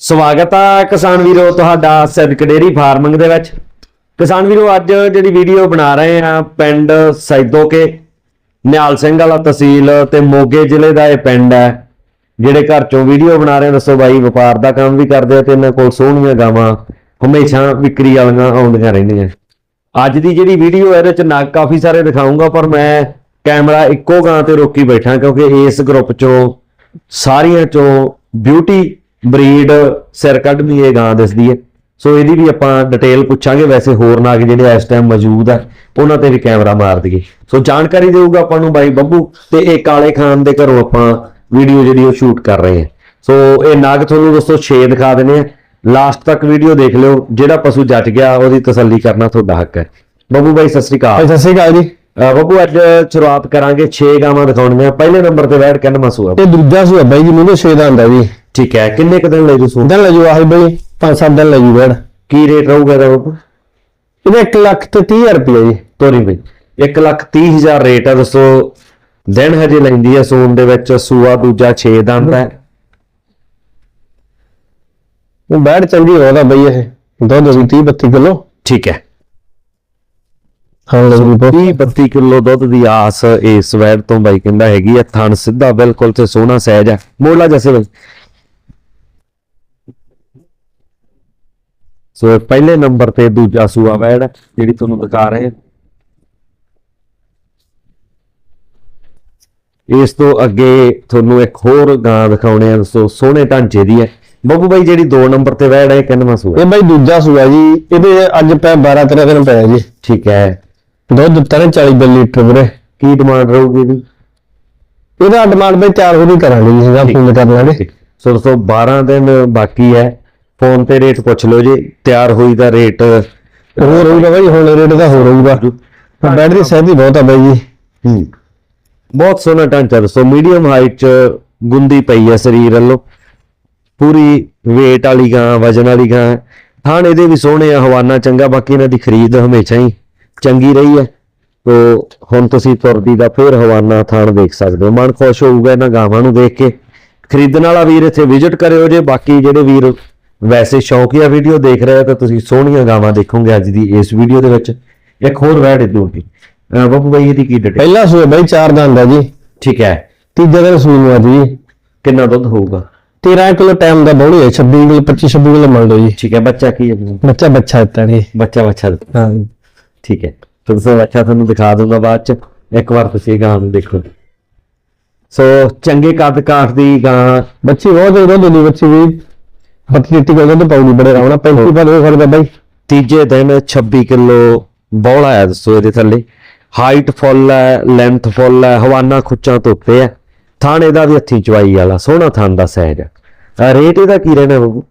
ਸਵਾਗਤ ਆ ਕਿਸਾਨ ਵੀਰੋ ਤੁਹਾਡਾ ਸਿੱਧਕ ਡੇਰੀ ਫਾਰਮਿੰਗ ਦੇ ਵਿੱਚ। ਕਿਸਾਨ ਵੀਰੋ, ਅੱਜ ਜਿਹੜੀ ਵੀਡੀਓ ਬਣਾ ਰਹੇ ਆ ਪਿੰਡ ਸੈਦੋਕੇ, ਨਿਹਾਲ ਸਿੰਘ ਵਾਲਾ ਤਹਿਸੀਲ ਤੇ ਮੋਗੇ ਜ਼ਿਲ੍ਹੇ ਦਾ ਇਹ ਪਿੰਡ ਹੈ। ਜਿਹੜੇ ਘਰ ਚੋਂ ਵੀਡੀਓ ਬਣਾ ਰਹੇ ਦੱਸੋ ਬਾਈ, ਵਪਾਰ ਦਾ ਕੰਮ ਵੀ ਕਰਦੇ ਆ ਤੇ ਇਹਨਾਂ ਕੋਲ ਸੋਹਣੀਆਂ ਗਾਵਾਂ ਹਮੇਸ਼ਾ ਵਿਕਰੀ ਵਾਲੀਆਂ ਆਉਂਦੀਆਂ ਰਹਿੰਦੀਆਂ। ਅੱਜ ਦੀ ਜਿਹੜੀ ਵੀਡੀਓ ਇਹਦੇ ਚ ਨਾ ਕਾਫੀ ਸਾਰੇ ਦਿਖਾਉਂਗਾ ਪਰ ਮੈਂ ਕੈਮਰਾ ਇੱਕੋ ਗਾਂ ਤੇ ਰੋਕੀ ਬੈਠਾ ਕਿਉਂਕਿ ਇਸ ਗਰੁੱਪ ਚੋਂ, ਸਾਰੀਆਂ ਚੋਂ ਬਿਊਟੀ ਬਰੀਡ ਸਿਰ ਕੱਢਦੀ ਇਹ ਗਾਂ ਦਿਸਦੀ ਹੈ। ਸੋ ਇਹਦੀ ਵੀ ਆਪਾਂ ਡਿਟੇਲ ਪੁੱਛਾਂਗੇ ਵੈਸੇ ਹੋਰ ਨਾਗ ਜਿਹੜੇ ਇਸ ਟਾਈਮ ਮੌਜੂਦ ਆ ਉਹਨਾਂ ਤੇ ਵੀ ਕੈਮਰਾ ਮਾਰ ਦਈਏ। ਸੋ ਜਾਣਕਾਰੀ ਦੇਊਗਾ ਆਪਾਂ ਨੂੰ ਬਾਈ ਬੱਬੂ ਤੇ ਇਹ ਕਾਲੇ ਖਾਨ ਦੇ ਘਰੋਂ ਆਪਾਂ ਵੀਡੀਓ ਜਿਹੜੀ ਉਹ ਸ਼ੂਟ ਕਰ ਰਹੇ ਹਾਂ। ਸੋ ਇਹ ਨਾਗ ਤੁਹਾਨੂੰ ਦੋਸਤੋ 6 ਦਿਖਾ ਦਿੰਦੇ ਆ ਲਾਸਟ ਤੱਕ ਵੀਡੀਓ ਦੇਖ ਲਿਓ ਜਿਹੜਾ ਪਸ਼ੂ ਜੱਜ ਗਿਆ ਉਹਦੀ ਤਸੱਲੀ ਕਰਨਾ ਤੁਹਾਡਾ ਹੱਕ ਹੈ। ਬੱਬੂ ਬਾਈ ਸਤਿ ਸ੍ਰੀ ਅਕਾਲ। ਸਤਿ ਸ਼੍ਰੀ ਅਕਾਲ ਜੀ। ਬੱਬੂ ਅੱਜ ਸ਼ੁਰੂਆਤ ਕਰਾਂਗੇ 6 ਗਾਵਾਂ ਦਿਖਾਉਣੀਆਂ। ਪਹਿਲੇ ਨੰਬਰ ਤੇ ਬੈਠ ਕਹਿੰਦਾ ਮਸੂਆ ਇਹ ਦੂਜਾ ਸੂਆ ਬਾਈ ਜੀ ਮੈਨੂੰ 6 ਦਾ ਹੁੰਦਾ ਜੀ। ਠੀਕ ਹੈ ਕਿੰਨੇ ਕੁ ਦਿਨ ਲੈ ਜੂ ਸੂ ਦਿਨ ਲੈ ਜੂ ਆਹੀ ਬਾਈ 5-7 ਦਿਨ ਲੈ ਜੂ ਬੈੜ ਕੀ ਰੇਟ ਰਹੂਗਾ ਇਹਦਾ ਬੱਬੂ ਇਹਦਾ 1 ਲੱਖ ਤੇ 30000 ਰੁਪਏ ਜੀ। ਤੋਰੀ ਬਈ। 1 ਲੱਖ 30 ਹਜ਼ਾਰ ਰੇਟ ਆ ਦੱਸੋ ਦਿਨ ਹਜੇ ਲੈਂਦੀ ਆ ਸੂਨ ਦੇ ਵਿੱਚ ਸੂਆ ਦੂਜਾ 6 ਦੰਦ ਹੈ। ਉਹ ਬੈੜ ਚੰਗੀ ਹੋਦਾ ਬਾਈ ਇਹ ਦੁੱਧ ਵੀ 30 32 ਕਿਲੋ। ਠੀਕ ਹੈ। ਹਾਂ ਲੈ ਜੀ ਬਹੁਤ। 30 32 ਕਿਲੋ ਦੁੱਧ ਦੀ ਆਸ ਇਸ ਵੈੜ ਤੋਂ ਬਾਈ ਕਹਿੰਦਾ ਹੈਗੀ ਆ ਥਣ ਸਿੱਧਾ ਬਿਲਕੁਲ ਤੇ ਸੋਹਣਾ ਸਹਿਜ ਹੈ। ਮੋੜਲਾ ਜੈਸੇ ਬਈ। ਸੋ ਪਹਿਲੇ ਨੰਬਰ ਤੇ ਦੂਜਾ ਸੂਆ ਵੈੜ ਜਿਹੜੀ ਤੁਹਾਨੂੰ ਦਿਖਾ ਰਹੇ ਇਸ ਤੋਂ ਅੱਗੇ ਤੁਹਾਨੂੰ ਇੱਕ ਹੋਰ ਗਾਂ ਦਿਖਾਉਣੇ ਆ ਸੋ ਸੋਹਣੇ ਢਾਂਚੇ ਦੀ ਹੈ। ਬੱਬੂ ਬਾਈ ਜਿਹੜੀ 2 ਨੰਬਰ ਤੇ ਵੈੜ ਹੈ ਕਿੰਨਵਾਂ ਸੂਆ? ਇਹ ਬਾਈ ਦੂਜਾ ਸੂਆ ਜੀ। ਇਹਦੇ ਅੱਜ ਪੈ 12 13 ਦਿਨ ਪਿਆ ਜੀ। ਠੀਕ ਹੈ। ਦੁੱਧ ਦਿੱਤਾ ਨੇ 40 ਲੀਟਰ ਵੀਰੇ। ਕੀ ਡਿਮਾਂਡ ਰਹੂਗੀ ਇਹਦੀ? ਇਹਦਾ ਡਿਮਾਂਡ ਬਾਈ ਤਿਆਰ ਹੋ ਨਹੀਂ ਕਰਾਂਗੇ ਜੀ ਇਹਦਾ ਫੋਨ ਕਰ ਲਾਂਗੇ। ਸੋ ਦੋਸਤੋ 12 ਦਿਨ ਬਾਕੀ ਹੈ। ਫੋਨ ਤੇ ਰੇਟ ਪੁੱਛ ਲਓ ਜੀ ਤਿਆਰ ਹੋਈ ਦਾ ਰੇਟ ਹੋਰ ਹੋਊਗਾ ਬਾਈ ਹੁਣ ਰੇਟ ਦਾ ਹੋਰ ਹੋਊਗਾ। ਬੈੜ ਦੀ ਸਹਿਦੀ ਬਹੁਤ ਆ ਬਾਈ ਜੀ। ਹੂੰ। ਬਹੁਤ ਸੋਹਣਾ ਢਾਂਚਾ ਦੱਸੋ ਮੀਡੀਅਮ ਹਾਈਟ ਚ ਗੁੰਦੀ ਪਈ ਹੈ ਸਰੀਰ ਵੱਲੋਂ। ਪੂਰੀ weight ਵਾਲੀ ਗਾਂ ਵਜਨ ਵਾਲੀ ਗਾਂ। ਥਾਣ ਇਹਦੇ ਵੀ ਸੋਹਣੇ ਆ ਹਵਾਨਾ ਚੰਗਾ ਬਾਕੀ ਇਹਨਾਂ ਦੀ ਖਰੀਦ ਹਮੇਸ਼ਾ ਹੀ ਚੰਗੀ ਰਹੀ ਹੈ। ਤੋ ਹੁਣ ਤੁਸੀਂ ਤੁਰਦੀ ਦਾ ਫੇਰ ਹਵਾਨਾ ਥਾਣ ਦੇਖ ਸਕਦੇ ਹੋ। ਮਨ ਖੁਸ਼ ਹੋਊਗਾ ਇਹਨਾਂ ਗਾਵਾਂ ਨੂੰ ਦੇਖ ਕੇ। ਖਰੀਦਣ ਵਾਲਾ ਵੀਰ ਇੱਥੇ ਵਿਜ਼ਿਟ ਕਰਿਓ ਜੇ ਬਾਕੀ ਜਿਹੜੇ ਵੀਰ ਵੈਸੇ ਸ਼ੌਕੀਆ ਵੀਡੀਓ ਦੇਖ ਰਹੇ ਆ ਤਾਂ ਤੁਸੀਂ ਸੋਹਣੀਆਂ ਗਾਵਾਂ ਦੇਖੋਗੇ ਅੱਜ ਦੀ ਇਸ ਵੀਡੀਓ ਦੇ ਵਿੱਚ। ਇੱਕ ਹੋਰ ਵੈਡ ਇਦੋਂ ਦੀ ਬੱਬੂ ਬਾਈ ਇਹਦੀ ਕੀ ਡਿਟੇਲ ਪਹਿਲਾ ਸੂਆ ਬਾਈ ਚਾਰ ਦਾ ਹੁੰਦਾ ਜੀ। ਠੀਕ ਹੈ। ਤੀਜਾ ਦਿਨ ਸੂਈ ਆ ਜੀ। ਕਿੰਨਾ ਦੁੱਧ ਹੋਊਗਾ? 13 ਕਿਲੋ ਟਾਈਮ ਦਾ ਬੋਲੀ ਹੈ 26 ਕਿਲੋ 25 26 ਕਿਲੋ ਮੰਨ ਲਓ ਜੀ। ਠੀਕ ਹੈ ਬੱਚਾ ਕੀ ਹੈ ਬੱਚਾ ਬੱਚਾ ਦਿੱਤਾ ਨੇ। ਬੱਚਾ ਬੱਚਾ ਹਾਂ। ਠੀਕ ਹੈ। ਤੁਹਾਨੂੰ ਬੱਚਾ ਤੁਹਾਨੂੰ ਦਿਖਾ ਦੂੰਗਾ ਬਾਅਦ ਚ। ਇੱਕ ਵਾਰ ਤੁਸੀਂ ਗਾਂ ਨੂੰ ਦੇਖੋ। ਸੋ ਚੰਗੇ ਕੱਦ ਕਾਠ ਦੀ ਗਾਂ। ਬੱਚੀ ਬਹੁਤ ਦੁੱਧ ਦੀ ਬੱਚੀ ਵੀ। ਬੱਤੀ ਦਿੱਤੀ ਕੋਲ ਦੁੱਧ ਪਾਉਣੀ ਬੜੇ ਰਾਵਣਾ 35 ਪਾ ਦੇ ਸਕਦਾ ਬਾਈ। ਤੀਜੇ ਦਿਨ 26 ਕਿਲੋ ਬੌਲ ਆਇਆ ਦੱਸੋ ਇਹਦੇ ਥੱਲੇ। ਹਾਈਟ ਫੁੱਲ ਹੈ ਲੈਂਥ ਫੁੱਲ ਹੈ ਹਵਾਨਾ ਖੁੱਚਾਂ ਤੋਂ ਉੱਤੇ ਹੈ। ਥਾਣ ਇਹਦਾ ਵੀ ਹੱਥੀ ਚਵਾਈ ਵਾਲਾ ਸੋਹਣਾ ਥਾਣ ਦਾ ਸਹਿਜ। ਹੈ ਰੇਟ ਇਹਦਾ ਕੀ ਰਹਿਣਾ ਬਾਬੂ?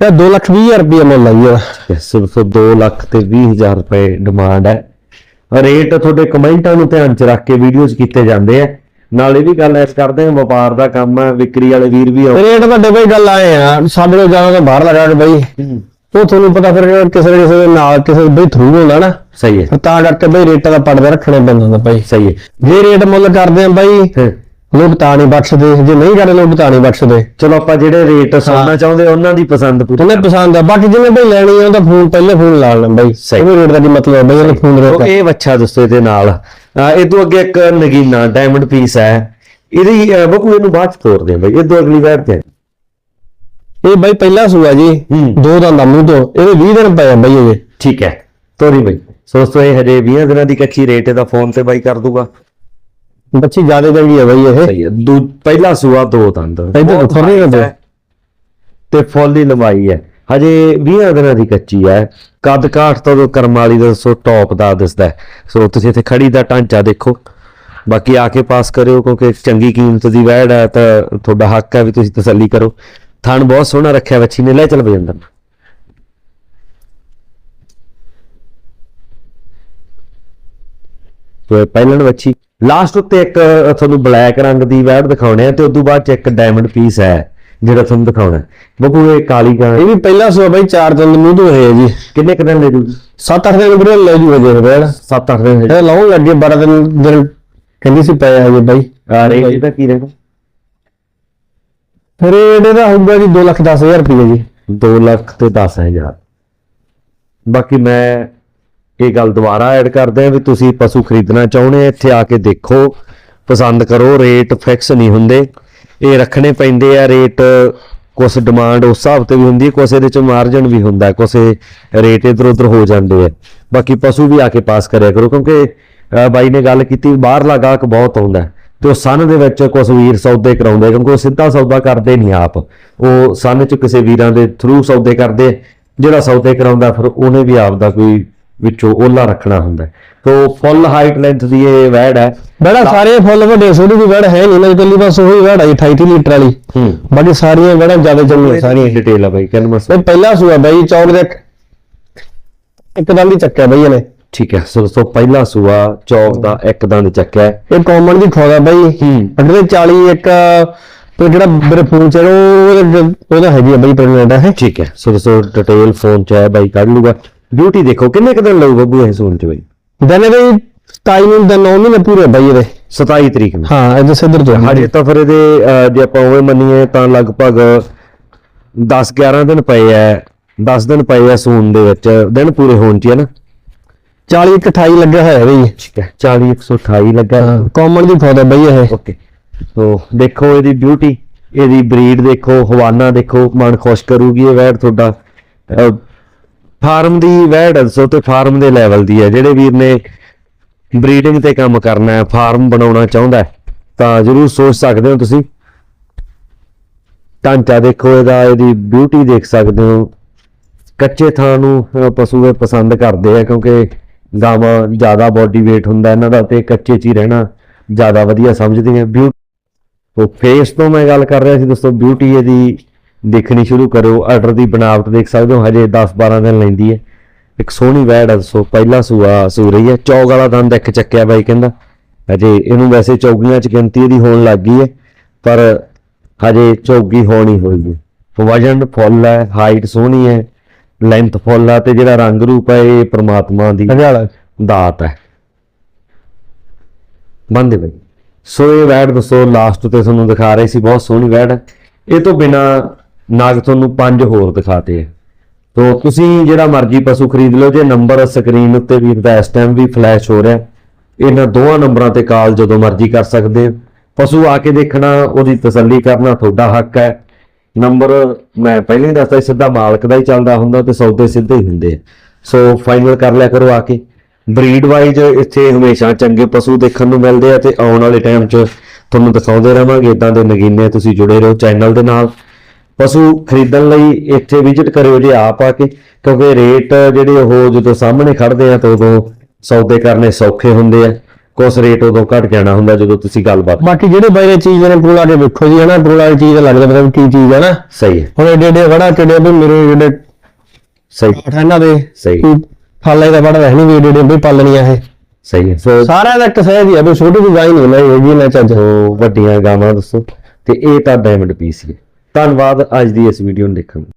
ਇਹ 2 ਲੱਖ 20 ਹਜ਼ਾਰ ਰੁਪਏ ਮੁੱਲ ਆਈ ਆ ਸਿਰਫ 2 ਲੱਖ ਤੇ 20 ਹਜ਼ਾਰ ਰੁਪਏ ਡਿਮਾਂਡ ਹੈ। ਰੇਟ ਤੁਹਾਡੇ ਕਮੈਂਟਾਂ ਨੂੰ ਧਿਆਨ ਚ ਰੱਖ ਕੇ ਵੀਡੀਓਜ਼ ਕੀਤੇ ਜਾਂਦੇ ਆ। ਨਾਲ ਇਹ ਵੀ ਗੱਲ ਐਸ ਕਰਦੇ ਆ ਵਪਾਰ ਦਾ ਕੰਮ ਹੈ ਵਿਕਰੀ ਵਾਲੇ ਵੀਰ ਵੀ ਆਓ। ਰੇਟ ਵੱਡੇ ਬਾਈ ਗੱਲ ਆਏ ਆ ਸਾਡੇ ਕੋਲ ਜਾਣਾ ਤਾਂ ਬਾਹਰ ਦਾ ਰੇਟ ਬਾਈ ਉਹ ਤੁਹਾਨੂੰ ਪਤਾ ਫਿਰ ਕਿਸੇ ਨਾ ਕਿਸੇ ਦੇ ਨਾਲ ਕਿਸੇ ਦੇ ਬਈ ਥਰੂ ਹੁੰਦਾ ਨਾ ਸਹੀ ਹੈ। ਤਾਂ ਕਰਕੇ ਬਈ ਰੇਟਾਂ ਦਾ ਪੜਦਾ ਰੱਖਣਾ ਪੈਂਦਾ ਹੁੰਦਾ ਬਾਈ। ਸਹੀ ਹੈ। ਜੇ ਰੇਟ ਮੁੱਲ ਕਰਦੇ ਆ ਬਾਈ। ਲੋਕ ਤਾਂ ਨਹੀਂ ਬਖਸ਼ਦੇ ਜੇ ਨਹੀਂ ਕਰਦੇ ਲੋਕ ਤਾਂ ਨਹੀਂ ਬਖਸ਼ਦੇ। ਚਲੋ ਆਪਾਂ ਜਿਹੜੇ ਰੇਟ ਸੁਣਨਾ ਚਾਹੁੰਦੇ ਉਹਨਾਂ ਦੀ ਪਸੰਦ ਪੂਰੀ ਉਹਨੇ ਪਸੰਦ ਆ ਬਾਕੀ ਜਿਹਨੇ ਬਈ ਲੈਣੀ ਆ ਉਹਦਾ ਫੋਨ ਪਹਿਲੇ ਫੋਨ ਲਾ ਲੈਣਾ ਬਾਈ। ਸਹੀ। ਰੇਟ ਦਾ ਕੀ ਮਤਲਬ ਹੈ ਬਈ ਉਹਨੇ ਫੋਨ ਰੇਟ ਇਹ ਬੱਚਾ ਦੱਸੋ ਇਹਦੇ ਨਾਲ। ਇਹ ਤੋਂ ਅੱਗੇ ਇੱਕ ਨਗੀਨਾ ਡਾਇਮੰਡ ਪੀਸ ਹੈ। ਇਹਦੀ ਅਹ, ਇਹਨੂੰ ਬਾਅਦ ਚ ਤੋਰਦੇ ਆ ਬਈ। ਇਹ ਤੋਂ ਅਗਲੀ ਵਾਰ ਤੇ ਇਹ ਬਾਈ ਪਹਿਲਾ ਸੂਆ ਜੀ। ਹੂੰ। ਦੋ ਦਾ ਮੂੰਹ ਤੋਂ। ਇਹਦੇ 20 ਦਿਨ ਪਏ ਆ ਬਾਈ ਇਹ। ਠੀਕ ਹੈ। ਤੋਰੀ ਬਈ। ਸੋ ਦੋਸਤੋ ਇਹ ਹਜੇ 20 ਦਿਨਾਂ ਦੀ ਕੱਚੀ ਰੇਟ ਇਹਦਾ ਫੋਨ ਤੇ ਬਾਈ ਕਰ ਦੂਗਾ। ਬੱਚੀ ਜ਼ਿਆਦਾ ਚੰਗੀ ਹੈ ਬਾਈ ਇਹ। ਸਹੀ ਹੈ ਦੂ ਪਹਿਲਾ ਸੂਆ ਦੋ ਦੰਦ। ਥੋੜ੍ਹੀ height ਹੁੰਦੇ। ਹੈ। ਤੇ ਫੁੱਲ ਲੰਬਾਈ ਹੈ। ਹਜੇ 20 ਦਿਨਾਂ ਦੀ ਕੱਚੀ ਹੈ। ਕੱਦ ਕਾਠ ਤੋਂ ਕਰਮ ਵਾਲੀ ਦਾ ਸੋ ਟੌਪ ਦਾ ਦਿਸਦਾ ਹੈ। ਸੋ ਤੁਸੀਂ ਇੱਥੇ ਖੜੀ ਦਾ ਢਾਂਚਾ ਦੇਖੋ। ਬਾਕੀ ਆ ਕੇ ਪਾਸ ਕਰਿਓ ਕਿਉਂਕਿ ਚੰਗੀ ਕੀਮਤ ਦੀ ਵੈੜ ਹੈ ਤਾਂ ਤੁਹਾਡਾ ਹੱਕ ਹੈ ਵੀ ਤੁਸੀਂ ਤਸੱਲੀ ਕਰੋ। ਥਣ ਬਹੁਤ ਸੋਹਣਾ ਰੱਖਿਆ ਬੱਚੀ ਨੇ। ਲੈ ਚੱਲ ਬਜਿੰਦਰ ਪਹਿਲਣ ਬੱਚੀ ਲਾਸਟ ਉੱਤੇ ਇੱਕ ਤੁਹਾਨੂੰ ਬਲੈਕ ਰੰਗ ਦੀ ਵੈੜ ਦਿਖਾਉਣੇ ਆ ਤੇ ਉਦੋਂ ਬਾਅਦ ਚ ਇੱਕ ਡਾਇਮੰਡ ਪੀਸ ਹੈ ਜਿਹੜਾ ਤੁਹਾਨੂੰ ਦਿਖਾਉਣਾ। ਬੱਬੂ ਇਹ ਕਾਲੀ ਗਾਂ ਇਹ ਵੀ ਪਹਿਲਾ ਸੂਆ ਬਾਈ ਚਾਰ ਦਿਨ ਮੂੰਹ ਤੋਂ ਹੋਏ ਆ ਜੀ। ਕਿੰਨੇ ਕੁ ਦਿਨ ਲੈ ਜੂ? 7-8 ਦਿਨ ਵੀਰੇ ਲੈ ਜੂ ਹਜੇ ਬੈੜ 7-8 ਦਿਨ ਇਹ ਲਾਉਂ ਲੱਗੇ 12 ਦਿਨ ਦਿਨ ਕਹਿੰਦੀ ਸੀ ਪਏ ਆ ਜੀ ਬਾਈ। ਆ ਰੇਟ ਇਹਦਾ ਕੀ ਰਹੇਗਾ ਰੇਟ ਇਹਦਾ ਹੋਊਗਾ ਜੀ 2 ਲੱਖ 10 ਹਜ਼ਾਰ ਰੁਪਏ ਜੀ। 2 ਲੱਖ ਤੇ 10000 ਬਾਕੀ ਮੈਂ ਇਹ ਗੱਲ ਦੁਬਾਰਾ ਐਡ ਕਰਦੇ ਆ ਵੀ ਤੁਸੀਂ ਪਸ਼ੂ ਖਰੀਦਣਾ ਚਾਹੁੰਦੇ ਇੱਥੇ ਆ ਕੇ ਦੇਖੋ, ਪਸੰਦ ਕਰੋ ਰੇਟ ਫਿਕਸ ਨਹੀਂ ਹੁੰਦੇ। ਇਹ ਰੱਖਣੇ ਪੈਂਦੇ ਆ ਰੇਟ ਕੁਛ ਡਿਮਾਂਡ ਉਸ ਹਿਸਾਬ ਤੇ ਵੀ ਹੁੰਦੀ ਹੈ, ਕੁਛ ਇਹਦੇ ਚ ਮਾਰਜਨ ਵੀ ਹੁੰਦਾ ਹੈ, ਕੁਛ ਰੇਟ ਇਧਰ ਉਧਰ ਹੋ ਜਾਂਦੇ ਆ। ਬਾਕੀ ਪਸ਼ੂ ਵੀ ਆ ਕੇ ਪਾਸ ਕਰਿਆ ਕਰੋ, ਕਿਉਂਕਿ ਬਾਈ ਨੇ ਗੱਲ ਕੀਤੀ, ਬਾਹਰਲਾ ਗਾਹਕ ਬਹੁਤ ਆਉਂਦਾ ਹੈ, ਤੇ ਉਹ ਸਨ ਦੇ ਵਿੱਚ ਕੁਝ ਵੀਰ ਸੌਦੇ ਕਰਾਉਂਦੇ ਕਿਉਂਕਿ ਉਹ ਸਿੱਧਾ ਸੌਦਾ ਕਰਦੇ ਨਹੀਂ ਆਪ। ਉਹ ਸਨ ਚ ਕਿਸੇ ਵੀਰਾਂ ਦੇ ਥਰੂ ਸੌਦੇ ਕਰਦੇ ਜਿਹੜਾ ਸੌਦੇ ਕਰਾਉਂਦਾ ਫਿਰ ਉਹਨੇ ਵੀ ਆਪ ਦਾ ਕੋਈ ਵਿੱਚੋਂ ਓਲਾ ਰੱਖਣਾ ਹੁੰਦਾ ਹੈ। ਤੋ ਫੁੱਲ ਹਾਈਟ ਲੈਂਥ ਦੀ ਇਹ ਵੈੜ ਹੈ। ਬੜਾ ਸਾਰੇ ਫੁੱਲ ਵੱਡੇ ਛੋਟੀ ਦੀ ਵੜ ਹੈ ਨਹੀਂ ਨਾ ਇਕੱਲੀ ਬਸ ਉਹੀ ਵੜ ਆਈ 28 ਲੀਟਰ ਵਾਲੀ। ਹੂੰ। ਬਾਕੀ ਸਾਰੀਆਂ ਵੜਾਂ ਜ਼ਿਆਦਾ ਚੰਗੀਆਂ ਸਾਰੀਆਂ ਡਿਟੇਲ ਆ ਬਾਈ ਕੈਨਵਸ ਇਹ ਪਹਿਲਾ ਸੂਆ ਬਾਈ ਚੌਕ ਦੇ ਇੱਕਦਮ ਹੀ ਚੱਕਿਆ ਬਈ ਇਹਨੇ। ਠੀਕ ਹੈ ਸੋ ਸੋ ਪਹਿਲਾ ਸੂਆ ਚੌਕ ਦਾ ਇੱਕ ਦੰਦ ਚੱਕਿਆ ਹੈ। ਇਹ ਕਾਮਨ ਦੀ ਖੋਦਾ ਬਾਈ। ਹੂੰ। ਅਗਲੇ 40 ਇੱਕ ਤੇ ਜਿਹੜਾ ਮੇਰੇ ਫੋਨ ਚ ਹੈ ਉਹ ਉਹਦਾ ਹੈਗੀ ਬਾਈ ਪ੍ਰੈਗਨੈਂਟ ਹੈ। ਠੀਕ ਹੈ ਸੋ ਸੋ ਡਿਟੇਲ ਫੋਨ ਚ ਹੈ ਬਾਈ ਕੱਢ ਲੂਗਾ ਡਿਊਟੀ ਦੇਖੋ ਕਿੰਨੇ ਕੁ ਦਿਨ ਲਊ ਬੱਬੂ ਇਹ ਸੂਣ ਚ ਬਾਈ? ਦਿਨ ਬਈ 27 ਨੂੰ ਦਿਨ 9 ਮਹੀਨੇ ਪੂਰੇ ਬਾਈ ਇਹਦੇ। 27 ਤਰੀਕ ਨੂੰ? ਹਾਂ ਇਹਦੇ ਸਿੱਧਰ ਤੋਂ ਹਜੇ ਤਾਂ ਫਿਰ ਇਹਦੇ ਅਹ, ਜੇ ਆਪਾਂ ਉਵੇਂ ਮੰਨੀਏ ਤਾਂ ਲਗਭਗ 10 11 ਦਿਨ ਪਏ ਐ 10 ਦਿਨ ਪਏ ਐ ਸੂਨ ਦੇ ਵਿੱਚ ਦਿਨ ਪੂਰੇ ਹੋਣ ਚ ਹੈ ਨਾ। 40 ਇੱਕ 28 ਲੱਗਿਆ ਹੋਇਆ ਬਈ। ਠੀਕ ਹੈ 40 128 ਲੱਗਾ ਕਾਮਨ ਦੀ ਖੋਦਾ ਬਈ ਇਹ। ਓਕੇ ਸੋ ਦੇਖੋ ਇਹਦੀ ਬਿਊਟੀ ਇਹਦੀ ਬਰੀਡ ਦੇਖੋ ਹਵਾਨਾ ਦੇਖੋ ਮਨ ਖੁਸ਼ ਕਰੂਗੀ ਇਹ ਵੈੜ ਤੁਹਾਡਾ। ਫਾਰਮ ਦੀ ਵੈੜ ਹੈ, ਸੋ ਤੇ ਫਾਰਮ ਦੇ ਲੈਵਲ ਦੀ ਹੈ। ਜਿਹੜੇ ਵੀਰ ਨੇ ਬਰੀਡਿੰਗ ਤੇ ਕੰਮ ਕਰਨਾ ਹੈ ਫਾਰਮ ਬਣਾਉਣਾ ਚਾਹੁੰਦਾ ਤਾਂ ਜਰੂਰ ਸੋਚ ਸਕਦੇ ਹੋ ਤੁਸੀਂ। ਢਾਂਚਾ ਦੇਖੋ ਇਹਦਾ ਇਹਦੀ ਬਿਊਟੀ ਦੇਖ ਸਕਦੇ ਹੋ। ਕੱਚੇ ਥਾਂ ਨੂੰ ਪਸ਼ੂ ਇਹ ਪਸੰਦ ਕਰਦੇ ਆ ਕਿਉਂਕਿ ਗਾਵਾਂ ਜ਼ਿਆਦਾ ਬੋਡੀ weight ਹੁੰਦਾ ਇਹਨਾਂ ਦਾ ਤੇ ਕੱਚੇ 'ਚ ਹੀ ਰਹਿਣਾ ਜ਼ਿਆਦਾ ਵਧੀਆ ਸਮਝਦੀਆਂ। ਬਿਊਟੀ ਉਹ ਫੇਸ ਤੋਂ ਮੈਂ ਗੱਲ ਕਰ ਰਿਹਾ ਸੀ ਦੋਸਤੋ ਬਿਊਟੀ ਇਹਦੀ ਦੇਖਣੀ ਸ਼ੁਰੂ ਕਰੋ ਆਰਡਰ ਦੀ ਬਣਾਵਟ ਦੇਖ ਸਕਦੇ ਹੋ ਹਜੇ 10 12 ਦਿਨ ਲੈਂਦੀ ਹੈ। ਇੱਕ ਸੋਹਣੀ ਵੈੜ ਹੈ ਸੋ ਪਹਿਲਾ ਸੂਆ ਸੂ ਰਹੀ ਹੈ ਚੌਗ ਵਾਲਾ ਦੰਦ ਇੱਕ ਚੱਕਿਆ ਬਾਈ ਕਹਿੰਦਾ। ਹਜੇ ਇਹਨੂੰ ਵੈਸੇ ਚੌਗੀਆਂ 'ਚ ਗਿਣਤੀ ਇਹਦੀ ਹੋਣ ਲੱਗ ਗਈ ਹੈ ਪਰ ਹਜੇ ਚੌਗੀ ਹੋਣੀ ਹੋਈ ਹੈ। ਵਜਨ ਫੁੱਲ ਹੈ ਹਾਈਟ ਸੋਹਣੀ ਹੈ ਲੈਂਥ ਫੁੱਲ ਹੈ ਤੇ ਜਿਹੜਾ ਰੰਗ ਰੂਪ ਹੈ ਇਹ ਪ੍ਰਮਾਤਮਾ ਦੀ ਦਾਤ ਹੈ। ਬੰਦੇ ਬਈ ਸੋ ਇਹ ਵੈੜ ਦੱਸੋ ਲਾਸਟ ਤੇ ਤੁਹਾਨੂੰ ਦਿਖਾ ਰਹੇ ਸੀ ਬਹੁਤ ਸੋਹਣੀ ਵੈੜ। ਇਹ ਤੋਂ ਬਿਨਾ ਨਾਗ ਤੁਹਾਨੂੰ ਪੰਜ ਹੋਰ ਦਿਖਾਤੇ ਹੈ ਤੋ ਤੁਸੀਂ ਜਿਹੜਾ ਮਰਜ਼ੀ ਪਸ਼ੂ ਖਰੀਦ ਲਓ, ਜੇ ਨੰਬਰ ਸਕਰੀਨ ਉੱਤੇ ਵੀਰ ਦਾ ਇਸ ਟਾਈਮ ਵੀ ਫਲੈਸ਼ ਹੋ ਰਿਹਾ। ਇਹਨਾਂ ਦੋਵਾਂ ਨੰਬਰਾਂ ਤੇ ਕਾਲ ਜਦੋਂ ਮਰਜ਼ੀ ਕਰ ਸਕਦੇ ਹੋ ਪਸ਼ੂ ਆ ਕੇ ਦੇਖਣਾ, ਉਹਦੀ ਤਸੱਲੀ ਕਰਨਾ ਤੁਹਾਡਾ ਹੱਕ ਹੈ। ਨੰਬਰ ਮੈਂ ਪਹਿਲਾਂ ਹੀ ਦੱਸਦਾ ਸਿੱਧਾ ਮਾਲਕ ਦਾ ਹੀ ਚੱਲਦਾ ਹੁੰਦਾ ਤੇ ਸੌਦੇ ਸਿੱਧੇ ਹੀ ਹੁੰਦੇ ਆ। ਸੋ ਫਾਈਨਲ ਕਰ ਲਿਆ ਕਰੋ ਆ ਕੇ। ਬਰੀਡ ਵਾਈਜ਼ ਇੱਥੇ ਹਮੇਸ਼ਾ ਚੰਗੇ ਪਸ਼ੂ ਦੇਖਣ ਨੂੰ ਮਿਲਦੇ ਆ ਤੇ ਆਉਣ ਵਾਲੇ ਟਾਈਮ 'ਚ ਤੁਹਾਨੂੰ ਦਿਖਾਉਂਦੇ ਰਵਾਂਗੇ। ਇਦਾਂ ਦੇ ਨਗੀਨੇ ਤੁਸੀਂ ਜੁੜੇ ਰਹੋ ਚੈਨਲ ਦੇ ਨਾਲ। ਪਸ਼ੂ ਖਰੀਦਣ ਲਈ ਇੱਥੇ ਵਿਜ਼ਿਟ ਕਰਿਓ ਜੇ ਆਪ ਆ ਕੇ ਕਿਉਂਕਿ ਰੇਟ ਜਿਹੜੇ ਉਹ ਜਦੋਂ ਸਾਹਮਣੇ ਖੜਦੇ ਆ ਤਾਂ ਉਦੋਂ ਸੌਦੇ ਕਰਨੇ ਸੌਖੇ ਹੁੰਦੇ ਆ। ਕੁਛ ਰੇਟ ਉਦੋਂ ਘਟ ਜਾਣਾ ਹੁੰਦਾ ਜਦੋਂ ਤੁਸੀਂ ਗੱਲਬਾਤ ਬਾਕੀ ਜਿਹੜੇ ਨੇ ਚੀਜ਼ ਨੇ ਟੋਲਾ ਕੇ ਵੇਖੋ ਜੀ ਹਨਾ ਟੋਲਾ ਦੀ ਚੀਜ਼ ਦਾ ਲੱਗਦਾ ਪਤਾ ਵੀ ਕੀ ਚੀਜ਼ ਹੈ ਨਾ। ਸਹੀ ਹੈ। ਹੁਣ ਏਡੇ ਏਡੇ ਵੜਾ ਟੇਡੇ ਵੀ ਮੇਰੇ ਜਿਹੜੇ ਸਹੀ। ਇਹਨਾਂ ਦੇ ਸਹੀ। ਫਾਲੇ ਦਾ ਵੜਾ ਰਹਿਣੀ ਵੀ ਏਡੇ ਏਡੇ ਵੀ ਪਾਲਣੀਆਂ ਇਹ। ਸਹੀ ਹੈ। ਸੋ ਸਾਰਿਆਂ ਦਾ ਇੱਕ ਸਹਿਜ ਹੀ ਵੀ ਛੋਟੀ ਜਿਹੀ ਗਾਈ ਨਹੀਂ ਨਾ ਹੈਗੀ ਨਾ ਚੱਜ ਸੋ ਵੱਡੀਆਂ ਗਾਵਾਂ ਦੱਸੋ। ਤੇ ਇਹ ਤਾਂ ਡਾਇਮੰਡ ਪੀਸ ਹੈ। ਧੰਨਵਾਦ ਅੱਜ ਦੀ ਇਸ ਵੀਡੀਓ ਨੂੰ ਦੇਖਣ ਲਈ।